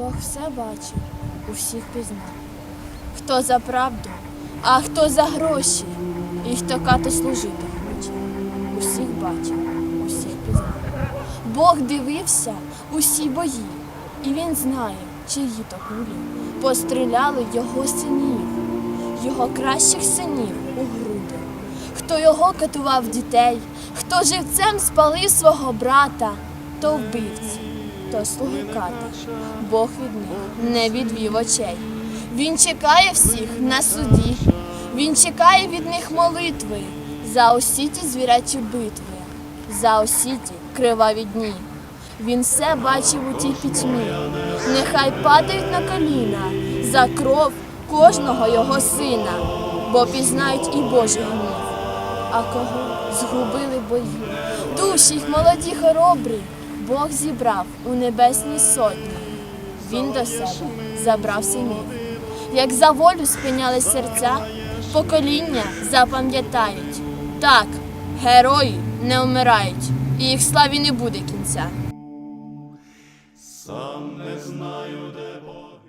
Бог все бачив, усіх пізнав. Хто за правду, а хто за гроші, і хто като служити хоче. Усіх бачив, усіх пізнав. Бог дивився усі бої, і він знає, чиї то кулі постріляли його синів, його кращих синів у груди. Хто його катував дітей, хто живцем спалив свого брата, то вбивці, то слуги. Бог від них не відвів очей. Він чекає всіх на суді, він чекає від них молитви за усі ті звірячі битви, за усі ті криваві дні. Він все бачив у тій пітьмі. Нехай падають на коліна за кров кожного його сина, бо пізнають і Божий гнів. А кого згубили бої? Душі їх молоді хоробрі, Бог зібрав у небесній сотні. Він до себе забрав синів. Як за волю спиняли серця, покоління запам'ятають. Так, герої не вмирають, і їх славі не буде кінця. Сам не знаю, де Бог.